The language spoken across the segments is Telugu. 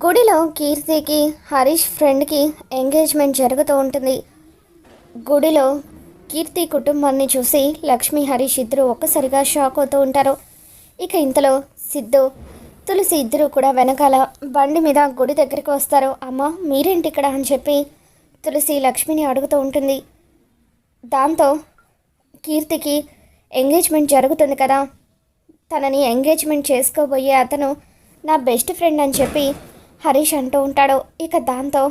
గుడిలో కీర్తికి హరీష్ ఫ్రెండ్కి ఎంగేజ్మెంట్ జరుగుతూ ఉంటుంది. గుడిలో కీర్తి కుటుంబాన్ని చూసి లక్ష్మి హరీష్ ఇద్దరు ఒక్కసారిగా షాక్ అవుతూ ఉంటారు. ఇక ఇంతలో సిద్ధు తులసి ఇద్దరు కూడా వెనకాల బండి మీద గుడి దగ్గరికి వస్తారు. అమ్మ మీరేంటి ఇక్కడ అని చెప్పి తులసి లక్ష్మిని అడుగుతూ ఉంటుంది. దాంతో కీర్తికి ఎంగేజ్మెంట్ జరుగుతుంది కదా. తనని ఎంగేజ్మెంట్ చేసుకోబోయే అతను నా బెస్ట్ ఫ్రెండ్ అని చెప్పి హరీష్ అంటూ ఉంటాడు. ఇక దాంతో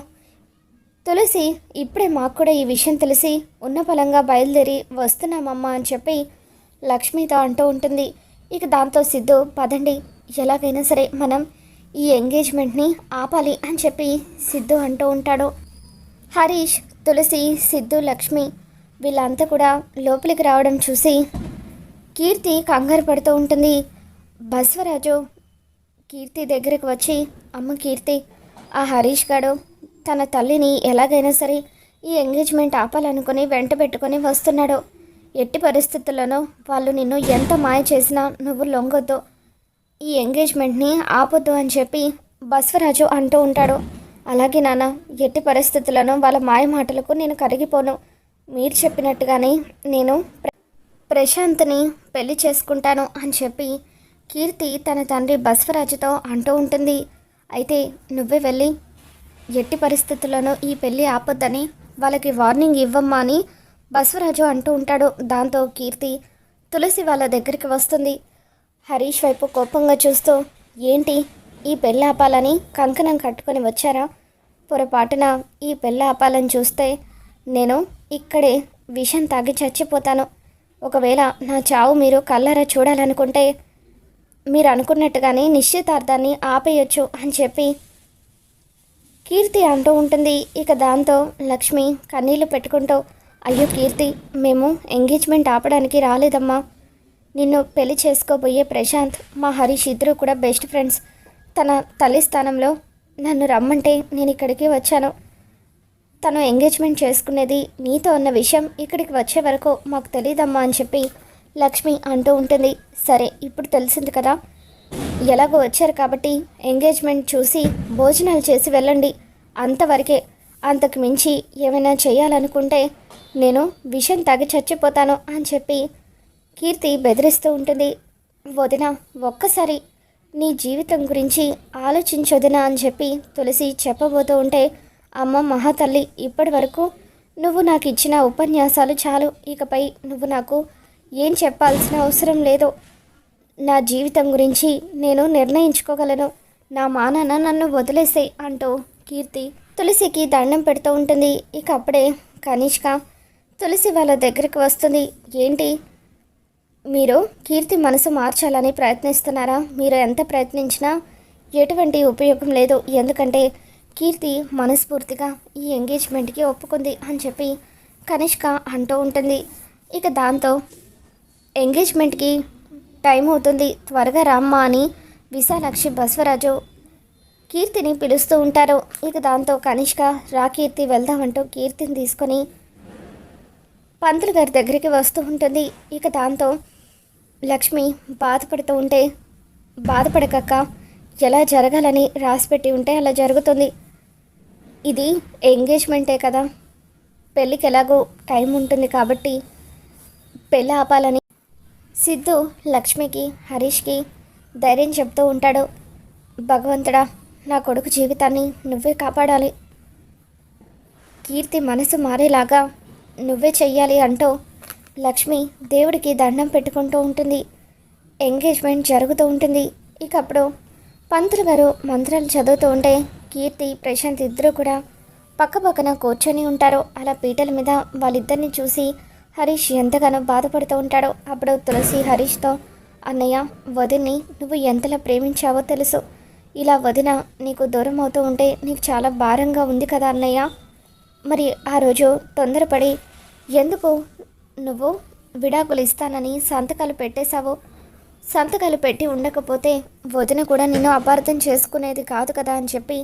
తులసి ఇప్పుడే మాకు కూడా ఈ విషయం తెలిసి ఉన్న పొలంగా బయలుదేరి వస్తున్నామమ్మా అని చెప్పి లక్ష్మితో అంటూ ఉంటుంది. ఇక దాంతో సిద్ధు పదండి ఎలాగైనా సరే మనం ఈ ఎంగేజ్మెంట్ని ఆపాలి అని చెప్పి సిద్ధు అంటూ ఉంటాడు. హరీష్ తులసి సిద్ధు లక్ష్మి వీళ్ళంతా కూడా లోపలికి రావడం చూసి కీర్తి కంగారు పడుతూ ఉంటుంది. బస్వరాజు కీర్తి దగ్గరికి వచ్చి అమ్మ కీర్తి ఆ హరీష్ గాడు తన తల్లిని ఎలాగైనా సరే ఈ ఎంగేజ్మెంట్ ఆపాలనుకుని వెంట పెట్టుకొని వస్తున్నాడు. ఎట్టి పరిస్థితుల్లోనూ వాళ్ళు నిన్ను ఎంత మాయ చేసినా నువ్వు లొంగొద్దు. ఈ ఎంగేజ్మెంట్ని ఆపొద్దు అని చెప్పి బస్వరాజు అంటూ ఉంటాడు. అలాగే నాన్న ఎట్టి పరిస్థితులను వాళ్ళ మాయ మాటలకు నేను కరిగిపోను. మీరు చెప్పినట్టుగానే నేను ప్రశాంత్ని పెళ్ళి చేసుకుంటాను అని చెప్పి కీర్తి తన తండ్రి బస్వరాజుతో అంటూ ఉంటుంది. అయితే నువ్వే వెళ్ళి ఎట్టి పరిస్థితుల్లోనూ ఈ పెళ్ళి ఆపొద్దని వాళ్ళకి వార్నింగ్ ఇవ్వమ్మా అని బసవరాజు అంటూ ఉంటాడు. దాంతో కీర్తి తులసి వాళ్ళ దగ్గరికి వస్తుంది. హరీష్ వైపు కోపంగా చూస్తూ ఏంటి? ఈ పెళ్ళి ఆపాలని కంకణం కట్టుకొని వచ్చారా? పొరపాటున ఈ పెళ్ళి ఆపాలని చూస్తే నేను ఇక్కడే విషం తాగి చచ్చిపోతాను. ఒకవేళ నా చావు మీరు కళ్ళారా చూడాలనుకుంటే మీరు అనుకున్నట్టుగానే నిశ్చితార్థాన్ని ఆపేయొచ్చు అని చెప్పి కీర్తి అంటూ ఉంటుంది. ఇక దాంతో లక్ష్మి కన్నీళ్ళు పెట్టుకుంటూ అయ్యో కీర్తి మేము ఎంగేజ్మెంట్ ఆపడానికి రాలేదమ్మా. నిన్ను పెళ్ళి చేసుకోబోయే ప్రశాంత్ మా హరీష్ ఇద్దరు కూడా బెస్ట్ ఫ్రెండ్స్. తన తల్లి స్థానంలో నన్ను రమ్మంటే నేను ఇక్కడికి వచ్చాను. తను ఎంగేజ్మెంట్ చేసుకునేది నీతో ఉన్న విషయం ఇక్కడికి వచ్చే వరకు మాకు తెలియదమ్మా అని చెప్పి లక్ష్మి అంటూ ఉంటుంది సరే ఇప్పుడు తెలిసింది కదా. ఎలాగో వచ్చారు కాబట్టి ఎంగేజ్మెంట్ చూసి భోజనాలు చేసి వెళ్ళండి. అంతవరకే అంతకు మించి ఏమైనా చేయాలనుకుంటే నేను విషం తాగి చచ్చిపోతాను అని చెప్పి కీర్తి బెదిరిస్తూ ఉంటుంది. వదిన ఒక్కసారి నీ జీవితం గురించి ఆలోచించొదినా అని చెప్పి తులసి చెప్పబోతూ ఉంటే అమ్మ మహాతల్లి ఇప్పటి వరకు నువ్వు నాకు ఇచ్చిన ఉపన్యాసాలు చాలు. ఇకపై నువ్వు నాకు ఏం చెప్పాల్సిన అవసరం లేదు నా జీవితం గురించి నేను నిర్ణయించుకోగలను. నా మానాన్న నన్ను వదిలేసే అంటూ కీర్తి తులసికి దండం పెడుతూ ఉంటుంది. ఇక అప్పుడే కనిష్క తులసి వాళ్ళ దగ్గరికి వస్తుంది. ఏంటి? మీరు కీర్తి మనసు మార్చాలని ప్రయత్నిస్తున్నారా? మీరు ఎంత ప్రయత్నించినా ఎటువంటి ఉపయోగం లేదు. ఎందుకంటే కీర్తి మనస్ఫూర్తిగా ఈ ఎంగేజ్మెంట్కి ఒప్పుకుంది అని చెప్పి కనిష్క అంటూ ఉంటుంది. ఇక దాంతో ఎంగేజ్మెంట్కి టైం అవుతుంది. త్వరగా రామ్మా అని విశాలాక్షి బస్వరాజు కీర్తిని పిలుస్తూ ఉంటారు. ఇక దాంతో కనిష్క రా కీర్తి వెళ్దామంటూ కీర్తిని తీసుకొని పంతులు గారి దగ్గరికి వస్తూ ఉంటుంది. ఇక దాంతో లక్ష్మి బాధపడుతూ ఉంటే బాధపడకక్క ఎలా జరగాలని రాసిపెట్టి ఉంటే అలా జరుగుతుంది. ఇది ఎంగేజ్మెంటే కదా. పెళ్ళికి ఎలాగో టైం ఉంటుంది కాబట్టి పెళ్ళి ఆపాలని సిద్ధు లక్ష్మికి హరీష్కి ధైర్యం చెప్తూ ఉంటాడు. భగవంతుడా నా కొడుకు జీవితాన్ని నువ్వే కాపాడాలి. కీర్తి మనసు మారేలాగా నువ్వే చెయ్యాలి అంటూ లక్ష్మి దేవుడికి దండం పెట్టుకుంటూ ఉంటుంది. ఎంగేజ్మెంట్ జరుగుతూ ఉంటుంది. ఇక అప్పుడు పంతులు గారు మంత్రాలు చదువుతూ ఉంటే కీర్తి ప్రశాంత్ ఇద్దరూ కూడా పక్క పక్కన కూర్చొని ఉంటారు. అలా పీటల మీద వాళ్ళిద్దరిని చూసి హరీష్ ఎంతగానో బాధపడుతూ ఉంటాడో అప్పుడు తులసి హరీష్తో అన్నయ్య వదిన్ని నువ్వు ఎంతలా ప్రేమించావో తెలుసు. ఇలా వదిన నీకు దూరం అవుతూ ఉంటే నీకు చాలా భారంగా ఉంది కదా అన్నయ్య. మరి ఆ రోజు తొందరపడి ఎందుకు నువ్వు విడాకులు ఇస్తానని సంతకాలు పెట్టేశావు? సంతకాలు పెట్టి ఉండకపోతే వదిన కూడా నిన్ను అపార్థం చేసుకునేది కాదు కదా అని చెప్పి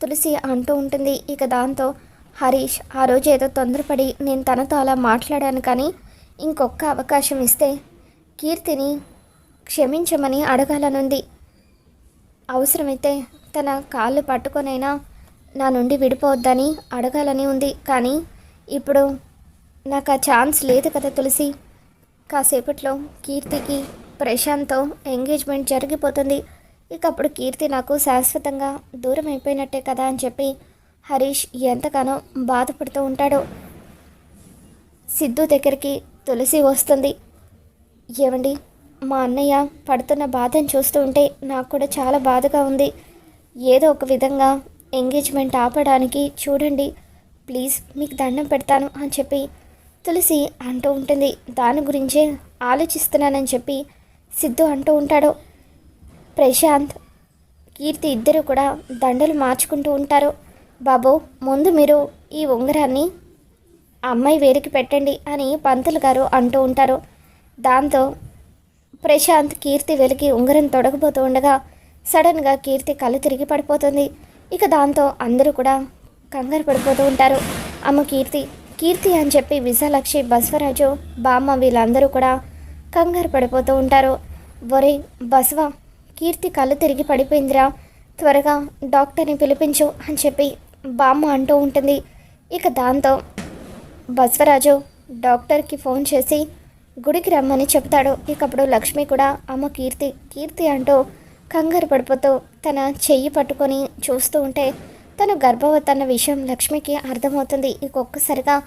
తులసి అంటూ ఉంటుంది. ఇక దాంతో హరీష్ ఆ రోజు ఏదో తొందరపడి నేను తనతో అలా మాట్లాడాను కానీ ఇంకొక అవకాశం ఇస్తే కీర్తిని క్షమించమని అడగాలనుంది. అవసరమైతే తన కాళ్ళు పట్టుకొనైనా నా నుండి విడిపోవద్దని అడగాలని ఉంది కానీ ఇప్పుడు నాకు ఆ ఛాన్స్ లేదు కదా తులసి. కాసేపట్లో కీర్తికి ప్రశాంత్తో ఎంగేజ్మెంట్ జరిగిపోతుంది. ఇక అప్పుడు కీర్తి నాకు శాశ్వతంగా దూరం అయిపోయినట్టే కదా అని చెప్పి హరీష్ ఎంతగానో బాధపడుతూ ఉంటాడో. సిద్ధు దగ్గరికి తులసి వస్తుంది. ఏమండి మా అన్నయ్య పడుతున్న బాధను చూస్తూ ఉంటే నాకు కూడా చాలా బాధగా ఉంది. ఏదో ఒక విధంగా ఎంగేజ్మెంట్ ఆపడానికి చూడండి ప్లీజ్ మీకు దండం పెడతాను అని చెప్పి తులసి అంటూ ఉంటుంది. దాని గురించే ఆలోచిస్తున్నానని చెప్పి సిద్ధు అంటూ ఉంటాడు. ప్రశాంత్ కీర్తి ఇద్దరు కూడా దండలు మార్చుకుంటూ ఉంటారు. బాబు ముందు మీరు ఈ ఉంగరాన్ని అమ్మాయి వేరికి పెట్టండి అని పంతులు గారు అంటూ ఉంటారు. దాంతో ప్రశాంత్ కీర్తి వెలికి ఉంగరం తొడగబోతూ ఉండగా సడన్గా కీర్తి కళ్ళు తిరిగి పడిపోతుంది. ఇక దాంతో అందరూ కూడా కంగారు పడిపోతూ ఉంటారు. అమ్మ కీర్తి కీర్తి అని చెప్పి విజయలక్ష్మి బసవరాజు బామ్మ వీళ్ళందరూ కూడా కంగారు పడిపోతూ ఉంటారు. ఒరే బసవ కీర్తి కళ్ళు తిరిగి పడిపోయిందిరా త్వరగా డాక్టర్ని పిలిపించు అని చెప్పి బామ్మ అంటూ ఉంటుంది. ఇక దాంతో బసవరాజు డాక్టర్కి ఫోన్ చేసి గుడికి రమ్మని చెప్తాడు. ఇకప్పుడు లక్ష్మి కూడా అమ్మ కీర్తి కీర్తి అంటూ కంగారు పడిపోతూ తన చెయ్యి పట్టుకొని చూస్తూ ఉంటే తను గర్భవతి అన్న విషయం లక్ష్మికి అర్థమవుతుంది. ఇక ఒక్కసారిగా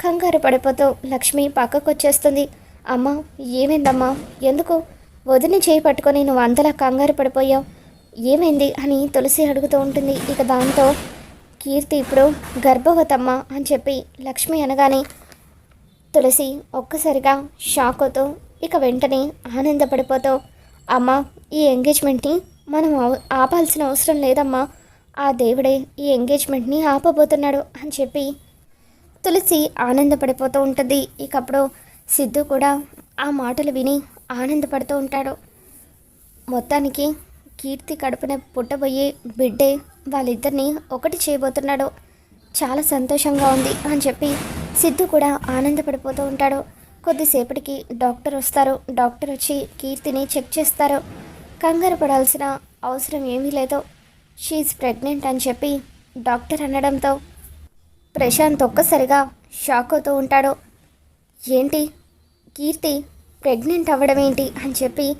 కంగారు పడిపోతూ లక్ష్మి పక్కకు వచ్చేస్తుంది అమ్మ ఏమైందమ్మా? ఎందుకు? వదిన చేయి పట్టుకొని నువ్వు అంతలా కంగారు పడిపోయావు? ఏమైంది? అని తులసి అడుగుతూ ఉంటుంది. ఇక దాంతో కీర్తి ఇప్పుడు గర్భవతమ్మ అని చెప్పి లక్ష్మి అనగానే తులసి ఒక్కసారిగా షాక్ అవుతూ ఇక వెంటనే ఆనందపడిపోతూ అమ్మ ఈ ఎంగేజ్మెంట్ని మనం ఆపాల్సిన అవసరం లేదమ్మా. ఆ దేవుడే ఈ ఎంగేజ్మెంట్ని ఆపబోతున్నాడు అని చెప్పి తులసి ఆనందపడిపోతూ ఉంటుంది. ఇకప్పుడు సిద్ధు కూడా ఆ మాటలు విని ఆనందపడుతూ ఉంటాడు. మొత్తానికి కీర్తి కడుపున పుట్టబోయే బిడ్డే వాళ్ళిద్దరిని ఒకటి చేయబోతున్నాడు. చాలా సంతోషంగా ఉంది అని చెప్పి సిద్ధు కూడా ఆనందపడిపోతూ ఉంటాడు. కొద్దిసేపటికి డాక్టర్ వస్తారు. డాక్టర్ వచ్చి కీర్తిని చెక్ చేస్తారు. కంగారు పడాల్సిన అవసరం ఏమీ లేదు. షీఈ్ ప్రెగ్నెంట్ అని చెప్పి డాక్టర్ అనడంతో ప్రశాంత్ ఒక్కసారిగా షాక్ అవుతూ ఉంటాడు. ఏంటి? కీర్తి ప్రెగ్నెంట్ అవ్వడం ఏంటి? అని చెప్పి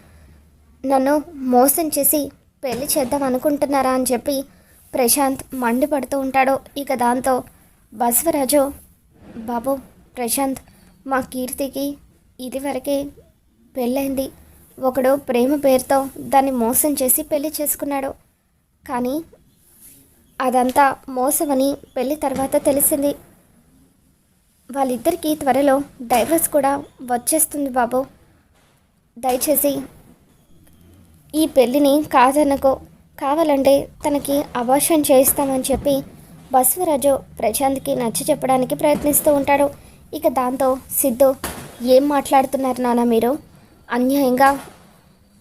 నన్ను మోసం చేసి పెళ్ళి చేద్దాం అనుకుంటున్నారా? అని చెప్పి ప్రశాంత్ మండిపడుతూ ఉంటాడో. ఇక దాంతో బసవరాజు బాబు ప్రశాంత్ మా కీర్తికి ఇదివరకే పెళ్ళైంది. ఒకడు ప్రేమ పేరుతో దాన్ని మోసం చేసి పెళ్ళి చేసుకున్నాడు. కానీ అదంతా మోసమని పెళ్ళి తర్వాత తెలిసింది. వాళ్ళిద్దరికీ త్వరలో డైవర్స్ కూడా వచ్చేస్తుంది బాబు. దయచేసి ఈ పెళ్ళిని కాదనుకో కావాలంటే తనకి అబార్షన్ చేయిస్తామని చెప్పి బసవరాజు ప్రశాంత్కి నచ్చ చెప్పడానికి ప్రయత్నిస్తూ ఉంటాడు. ఇక దాంతో సిద్ధు ఏం మాట్లాడుతున్నారు నాన్న మీరు? అన్యాయంగా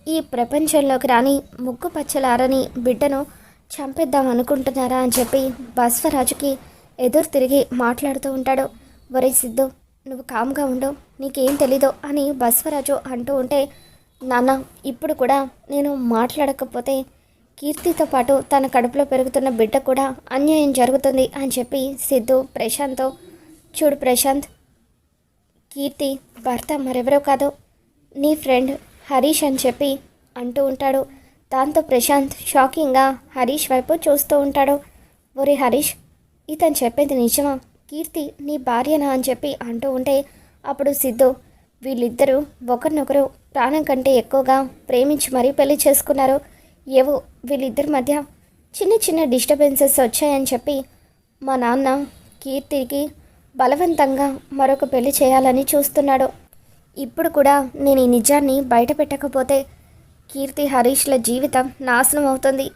ఈ ప్రపంచంలోకి రాని ముగ్గు పచ్చలారని బిడ్డను చంపేద్దాం అనుకుంటున్నారా అని చెప్పి బస్వరాజుకి ఎదురు తిరిగి మాట్లాడుతూ ఉంటాడు. ఒరే సిద్ధు నువ్వు కామ్గా ఉండు నీకేం తెలీదు అని బస్వరాజు అంటూ ఉంటే నాన్న ఇప్పుడు కూడా నేను మాట్లాడకపోతే కీర్తితో పాటు తన కడుపులో పెరుగుతున్న బిడ్డ కూడా అన్యాయం జరుగుతుంది అని చెప్పి సిద్ధు ప్రశాంత్తో చూడు ప్రశాంత్ కీర్తి భర్త మరెవరో కాదు నీ ఫ్రెండ్ హరీష్ అని చెప్పి అంటూ ఉంటాడు. దాంతో ప్రశాంత్ షాకింగ్గా హరీష్ వైపు చూస్తూ ఉంటాడు. ఒరే హరీష్ ఇతను చెప్పేది నిజమా? కీర్తి నీ భార్యనా అని చెప్పి అంటూ ఉంటే అప్పుడు సిద్ధు వీళ్ళిద్దరూ ఒకరినొకరు ప్రాణం కంటే ఎక్కువగా ప్రేమించి మరీ పెళ్ళి చేసుకున్నారు. ఏవో వీళ్ళిద్దరి మధ్య చిన్న చిన్న డిస్టర్బెన్సెస్ వచ్చాయని చెప్పి మా నాన్న కీర్తికి బలవంతంగా మరొక పెళ్ళి చేయాలని చూస్తున్నాడు. ఇప్పుడు కూడా నేను ఈ నిజాన్ని బయట పెట్టకపోతే కీర్తి హరీష్ల జీవితం నాశనం అవుతుంది.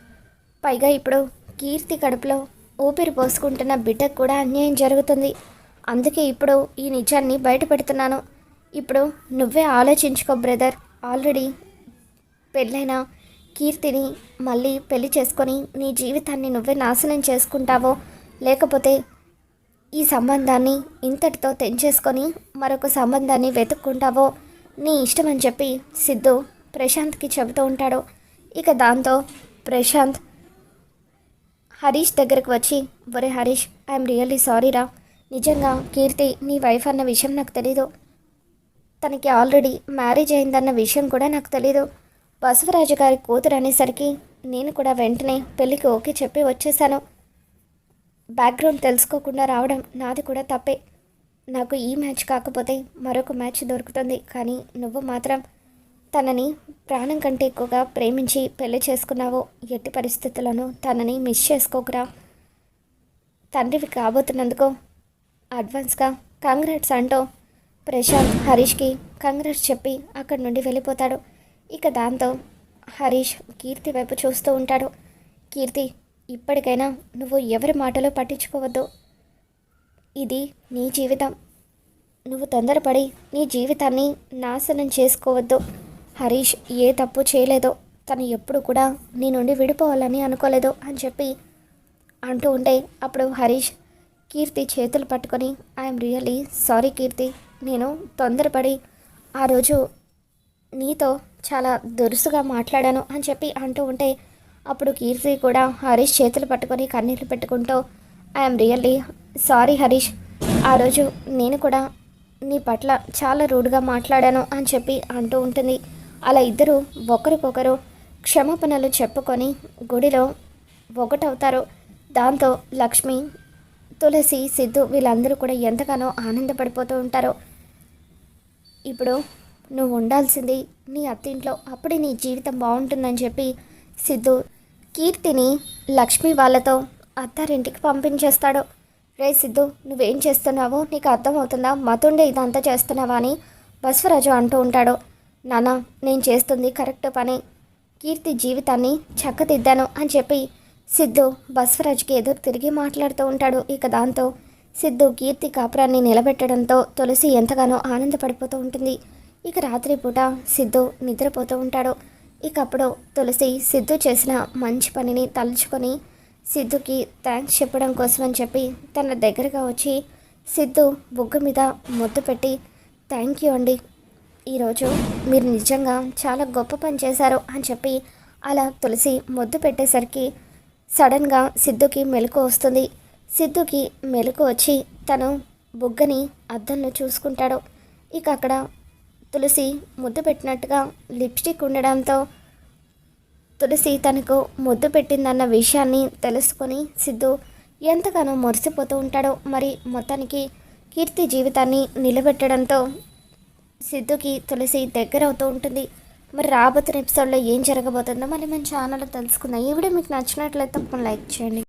పైగా ఇప్పుడు కీర్తి కడుపులో ఊపిరి పోసుకుంటున్న బిడ్డకు కూడా అన్యాయం జరుగుతుంది. అందుకే ఇప్పుడు ఈ నిజాన్ని బయట పెడుతున్నాను. ఇప్పుడు నువ్వే ఆలోచించుకో బ్రదర్. ఆల్రెడీ పెళ్ళైన కీర్తిని మళ్ళీ పెళ్ళి చేసుకొని నీ జీవితాన్ని నువ్వే నాశనం చేసుకుంటావో? లేకపోతే ఈ సంబంధాన్ని ఇంతటితో తెంచేసుకొని మరొక సంబంధాన్ని వెతుక్కుంటావో? నీ ఇష్టం అని చెప్పి సిద్ధు ప్రశాంత్కి చెబుతూ ఉంటాడు. ఇక దాంతో ప్రశాంత్ హరీష్ దగ్గరకు వచ్చి ఒరే హరీష్ ఐఎమ్ రియల్లీ సారీరా నిజంగా కీర్తి నీ వైఫ్ అన్న విషయం నాకు తెలీదు. తనకి ఆల్రెడీ మ్యారేజ్ అయిందన్న విషయం కూడా నాకు తెలీదు. బసవరాజు గారి కూతురు అనేసరికి నేను కూడా వెంటనే పెళ్ళికి ఓకే చెప్పి వచ్చేసాను. బ్యాక్గ్రౌండ్ తెలుసుకోకుండా రావడం నాది కూడా తప్పే. నాకు ఈ మ్యాచ్ కాకపోతే మరొక మ్యాచ్ దొరుకుతుంది. కానీ నువ్వు మాత్రం తనని ప్రాణం కంటే ఎక్కువగా ప్రేమించి పెళ్ళి చేసుకున్నావు ఎట్టి పరిస్థితులను తనని మిస్ చేసుకోకురా. తండ్రివి కాబోతున్నందుకు అడ్వాన్స్గా కంగ్రాట్స్ అంటూ ప్రశాంత్ హరీష్కి కంగ్రాట్స్ చెప్పి అక్కడి నుండి వెళ్ళిపోతాడు. ఇక దాంతో హరీష్ కీర్తి వైపు చూస్తూ ఉంటాడు. కీర్తి ఇప్పటికైనా నువ్వు ఎవరి మాటలో పట్టించుకోవద్దు. ఇది నీ జీవితం. నువ్వు తొందరపడి నీ జీవితాన్ని నాశనం చేసుకోవద్దు. హరీష్ ఏ తప్పు చేయలేదో తను ఎప్పుడు కూడా నీ నుండి విడిపోవాలని అనుకోలేదు అని చెప్పి అంటూ ఉంటే అప్పుడు హరీష్ కీర్తి చేతులు పట్టుకొని ఐఎమ్ రియల్లీ సారీ కీర్తి. నేను తొందరపడి ఆ రోజు నీతో చాలా దురుసుగా మాట్లాడాను అని చెప్పి అంటూ ఉంటే అప్పుడు కీర్తి కూడా హరీష్ చేతులు పట్టుకొని కన్నీళ్ళు పెట్టుకుంటూ ఐఎమ్ రియల్లీ సారీ హరీష్. ఆ రోజు నేను కూడా నీ పట్ల చాలా రూడ్గా మాట్లాడాను అని చెప్పి అంటూ ఉంటుంది. అలా ఇద్దరు ఒకరికొకరు క్షమాపణలు చెప్పుకొని గుడిలో ఒకటవుతారు. దాంతో లక్ష్మి తులసి సిద్ధు వీళ్ళందరూ కూడా ఎంతగానో ఆనందపడిపోతూ ఉంటారు. ఇప్పుడు నువ్వు ఉండాల్సింది నీ అత్తింట్లో అప్పుడే నీ జీవితం బాగుంటుందని చెప్పి సిద్ధు కీర్తిని లక్ష్మి వాళ్ళతో అత్తారింటికి పంపించేస్తాడు. రే సిద్ధు నువ్వేం చేస్తున్నావో నీకు అర్థమవుతుందా? మతుండే ఇదంతా చేస్తున్నావా? అని బస్వరాజు అంటూ ఉంటాడు. నాన్న నేను చేస్తుంది కరెక్ట్ పని. కీర్తి జీవితాన్ని చక్కదిద్దాను అని చెప్పి సిద్ధు బస్వరాజుకి ఎదురు తిరిగి మాట్లాడుతూ ఉంటాడు. ఇక దాంతో సిద్ధు కీర్తి కాపురాన్ని నిలబెట్టడంతో తులసి ఎంతగానో ఆనందపడిపోతూ ఉంటుంది. ఇక రాత్రిపూట సిద్ధు నిద్రపోతూ ఉంటాడు. ఇక అప్పుడు తులసి సిద్ధు చేసిన మంచి పనిని తలుచుకొని సిద్ధుకి థ్యాంక్స్ చెప్పడం కోసం అని చెప్పి తన దగ్గరగా వచ్చి సిద్ధు బుగ్గ మీద ముద్దు పెట్టి థ్యాంక్ యూ అండి. ఈరోజు మీరు నిజంగా చాలా గొప్ప పని చేశారు అని చెప్పి అలా తులసి ముద్దు పెట్టేసరికి సడన్గా సిద్ధుకి మెలకు వస్తుంది. సిద్ధుకి మెలకు వచ్చి తను బుగ్గని అద్దంలో చూసుకుంటాడు. ఇక అక్కడ తులసి ముద్దు పెట్టినట్టుగా లిప్స్టిక్ ఉండడంతో తులసి తనకు ముద్దు పెట్టిందన్న విషయాన్ని తెలుసుకొని సిద్ధు ఎంతగానో మురిసిపోతూ ఉంటాడో మరి మొత్తానికి కీర్తి జీవితాన్ని నిలబెట్టడంతో సిద్ధుకి తులసి దగ్గర అవుతూ ఉంటుంది. మరి రాబోతున్న ఎపిసోడ్లో ఏం జరగబోతుందో మళ్ళీ మన ఛానల్లో తెలుసుకుందాం. ఈ వీడియో మీకు నచ్చినట్లయితే తప్పకుండా లైక్ చేయండి.